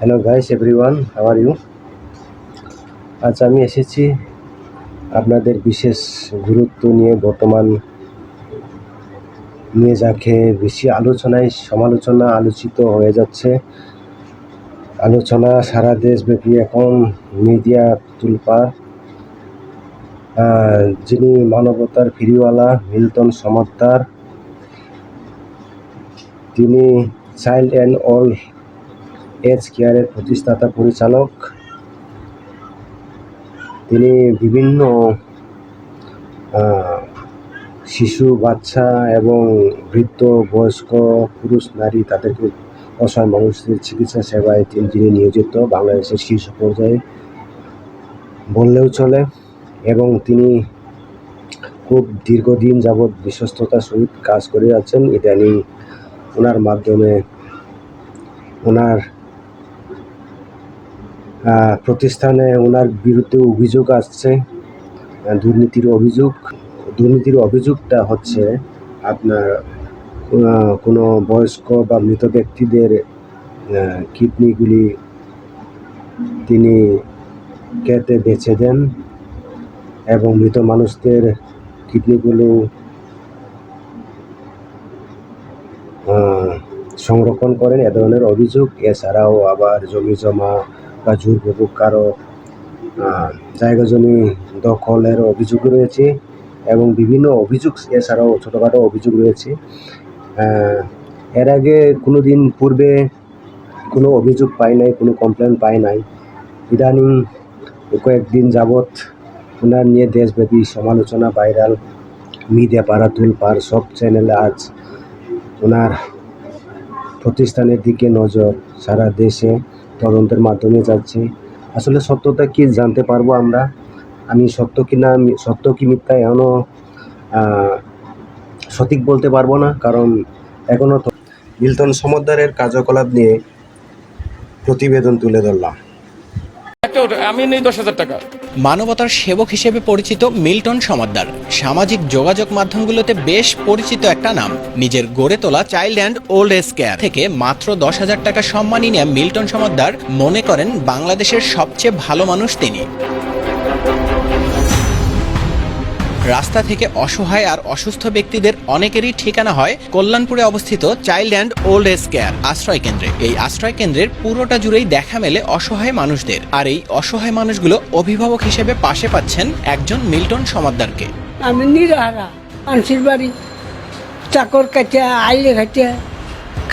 Hello guys everyone how are you আজ আমি এসেছি আপনাদের বিশেষ গুরুত্ব নিয়ে, বর্তমান নিয়ে যাকে বেশি আলোচনায়, সমালোচনা আলোচিত হয়ে যাচ্ছে। আলোচনা সারা দেশব্যাপী এখন মিডিয়া তুলপা। যিনি মানবতার ফিরিওয়ালা, মিল্টন সমদ্দার, তিনি চাইল্ড অ্যান্ড অল এজ কেয়ারের প্রতিষ্ঠাতা পরিচালক। তিনি বিভিন্ন শিশু, বাচ্চা এবং বৃদ্ধ, বয়স্ক, পুরুষ, নারী তাদেরকে অসহায় মানুষদের চিকিৎসা সেবায় তিনি নিয়োজিত বাংলাদেশের শীর্ষ পর্যায়ে বললেও চলে এবং তিনি খুব দীর্ঘদিন যাবৎ বিশ্বস্ততার সহিত কাজ করে যাচ্ছেন ইদানিং ওনার মাধ্যমে ওনার প্রতিষ্ঠানে ওনার বিরুদ্ধে অভিযোগ আসছে দুর্নীতির অভিযোগ। দুর্নীতির অভিযোগটা হচ্ছে আপনার কোনো বয়স্ক বা মৃত ব্যক্তিদের কিডনিগুলি তিনি কেটে বেছে দেন এবং মৃত মানুষদের কিডনিগুলো সংরক্ষণ করেন এ ধরনের অভিযোগ। এছাড়াও আবার জমি জমা বা জোরপূর্বক কারও জায়গা জমি দখলের অভিযোগ রয়েছে এবং বিভিন্ন অভিযোগ এছাড়াও ছোটোখাটো অভিযোগ রয়েছে। এর আগে কোনো দিন পূর্বে কোনো অভিযোগ পাই নাই, কোনো কমপ্লেন পাই নাই। ইদানিং কয়েকদিন যাবৎ ওনার নিয়ে দেশব্যাপী সমালোচনা ভাইরাল মিডিয়া পাড়া তুলপার সব চ্যানেলে আজ ওনার প্রতিষ্ঠানের দিকে নজর সারা দেশে তদন্তের মাধ্যমে যাচ্ছে। আসলে সত্যতা কি জানতে পারব আমরা? আমি সত্য কি না সত্য কি মিথ্যা এখনও সঠিক বলতে পারব না, কারণ এখনও তো মিল্টন সমদ্দারের কার্যকলাপ নিয়ে প্রতিবেদন তুলে ধরলাম। আমি নেই দশ হাজার টাকা। মানবতার সেবক হিসেবে পরিচিত মিল্টন সমাদ্দার। সামাজিক যোগাযোগ মাধ্যমগুলোতে বেশ পরিচিত একটা নাম। নিজের গড়ে তোলা child and old age care থেকে মাত্র দশ হাজার টাকা সম্মানী নিয়ে মিল্টন সমাদ্দার মনে করেন বাংলাদেশের সবচেয়ে ভালো মানুষ তিনি। রাস্তা থেকে অসহায় আর অসুস্থ ব্যক্তিদের অনেকেরই ঠিকানা হয় কল্যাণপুরে অবস্থিত child and old age care আশ্রয় কেন্দ্রে। এই আশ্রয় কেন্দ্রের পুরোটা জুড়েই দেখা মেলে অসহায় মানুষদের। আর এই অসহায় মানুষগুলো অভিভাবক হিসেবে পাশে পাচ্ছেন একজন মিল্টন সমাদ্দারকে। আমি নিরাহারা, মানুষের বাড়ি, চাকর কাটিয়া, আইলে খাটে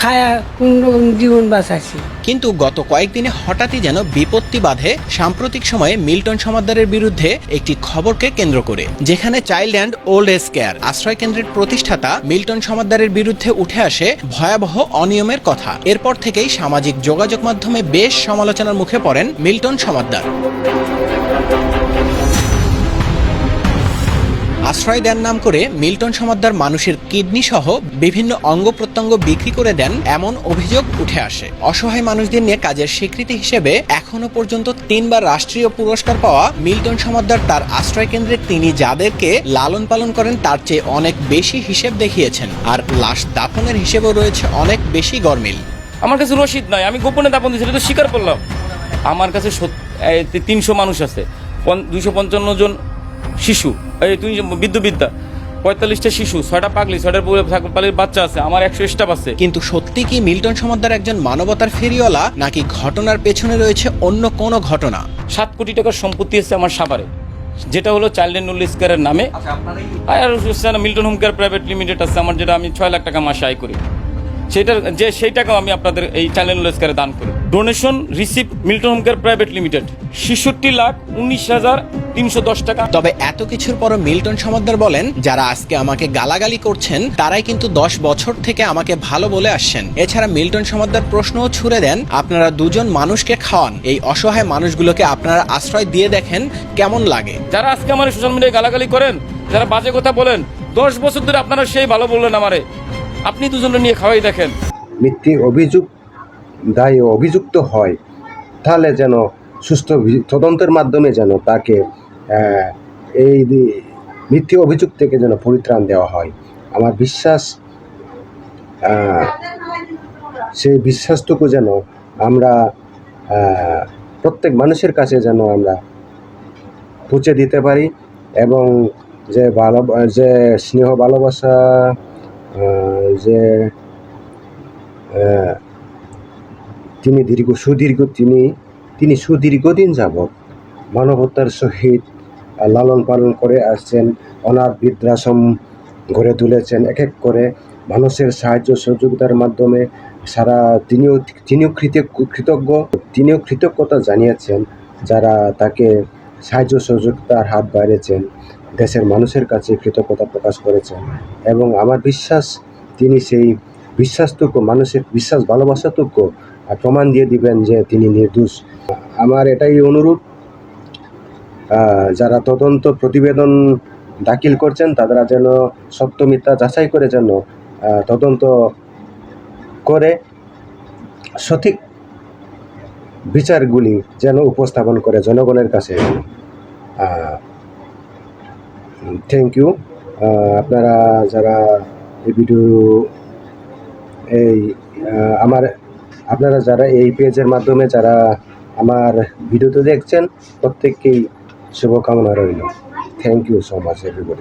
খায়া কোন জীবন বাঁচাছি কিন্তু গত কয়েকদিনে হঠাৎই যেন বিপত্তি বাধে সাম্প্রতিক সময়ে মিল্টন সমাদ্দারের বিরুদ্ধে একটি খবরকে কেন্দ্র করে, যেখানে child and old age care আশ্রয় কেন্দ্রের প্রতিষ্ঠাতা মিল্টন সমাদ্দারের বিরুদ্ধে উঠে আসে ভয়াবহ অনিয়মের কথা। এরপর থেকেই সামাজিক যোগাযোগ মাধ্যমে বেশ সমালোচনার মুখে পড়েন মিল্টন সমাদ্দার আশ্রয় দেন নাম করে মিল্টন সমাদ্দার মানুষের কিডনি সহ বিভিন্ন অঙ্গ প্রত্যঙ্গ বিক্রি করে দেন এমন অভিযোগ উঠে আসে। অসহায় মানুষদের নিয়ে কাজের স্বীকৃতি হিসেবে এখনও পর্যন্ত তিনবার রাষ্ট্রীয় পুরস্কার পাওয়া মিল্টন সমাদ্দার তার আশ্রয় কেন্দ্রে তিনি যাদেরকে লালন পালন করেন তার চেয়ে অনেক বেশি হিসেব দেখিয়েছেন। আর লাশ দাফনের হিসেবেও রয়েছে অনেক বেশি গরমিল। আমার কাছে রসিদ নয় আমি গোপনে দাপন দিয়েছি তো স্বীকার করলাম। আমার কাছে তিনশো মানুষ আছে দুইশো পঞ্চান্ন জন শিশু। এই তুই বিদ্যুবিদ্যা পঁয়তাল্লিশটা শিশু ছয়টা পাগলি ছয়টা পাগলির বাচ্চা আছে আমার একশো স্টাফ আছে। কিন্তু সত্যি কি মিল্টন সমাদ্দার একজন মানবতার ফেরিওয়ালা নাকি ঘটনার পেছনে রয়েছে অন্য কোনো ঘটনা? সাত কোটি টাকার সম্পত্তি আছে আমার সাভারে। যেটা হলো চাইল্ড অ্যান্ড ওল্ড কেয়ারের নামে আর Milton home care private limited আছে আমার যেটা আমি ছয় লাখ টাকা মাসে আয় করি। সেটার যে সেই টাকাও আমি আপনাদের এই চাইল্ড অ্যান্ড ওল্ড কেয়ারে দান করি। Donation receive Milton home care private limited ছেষট্টি লাখ উনিশ হাজার তিনশো দশ টাকা। তবে এত কিছুর পরও মিল্টন সমাদ্দার বলেন যারা আজকে আমাকে গালাগালি করছেন তারাই কিন্তু দশ বছর থেকে আমাকে ভালো বলে আসছেন। এছাড়া মিল্টন সমাদ্দার প্রশ্নও ছুড়ে দেন আপনারা দুজন মানুষকে খাওয়ান। এই অসহায় মানুষগুলোকে আপনারা আশ্রয় দিয়ে দেখেন কেমন লাগে। যারা আজকে আমার সোশ্যাল মিডিয়ায় গালাগালি করেন যারা বাজে কথা বলেন দশ বছর ধরে আপনারা সেই ভালো বললেন আমারে। আপনি দুজনে নিয়ে খাওয়াই দেখেন। মিথ্যে অভিযোগ দায়ী অভিযুক্ত হয় তাহলে যেন সুস্থ তদন্তের মাধ্যমে যেন তাকে এই মিথ্যে অভিযোগ থেকে যেন পরিত্রাণ দেওয়া হয়। আমার বিশ্বাস সেই বিশ্বাসটুকু যেন আমরা প্রত্যেক মানুষের কাছে যেন আমরা পৌঁছে দিতে পারি এবং যে ভালো, যে স্নেহ ভালোবাসা যে তিনি দীর্ঘ, সুদীর্ঘ তিনি তিনি সুদীর্ঘদিন যাবৎ মানবতার সহিত লালন পালন করে আসছেন, অনাথ বৃদ্ধাশ্রম গড়ে তুলেছেন। এক এক করে মানুষের সাহায্য সহযোগিতার মাধ্যমে সারা তিনিও তিনিও কৃতজ্ঞ, তিনিও কৃতজ্ঞতা জানিয়েছেন যারা তাকে সাহায্য সহযোগিতার হাত বাড়িয়েছেন, দেশের মানুষের কাছে কৃতজ্ঞতা প্রকাশ করেছেন। এবং আমার বিশ্বাস, তিনি সেই বিশ্বাসটুকু মানুষের বিশ্বাস ভালোবাসাটুকু প্রমাণ দিয়ে দিবেন যে তিনি নির্দোষ। আমার এটাই অনুরোধ যারা তদন্ত প্রতিবেদন দাখিল করছেন তারা যেন সত্য মিথ্যা যাচাই করে যেন তদন্ত করে সঠিক বিচারগুলি যেন উপস্থাপন করে জনগণের কাছে। থ্যাংক ইউ আপনারা যারা এই ভিডিও এই আমার, আপনারা যারা এই পেজের মাধ্যমে যারা আমার ভিডিওতে দেখছেন, প্রত্যেককেই শুভকামনা রইল thank you so much everybody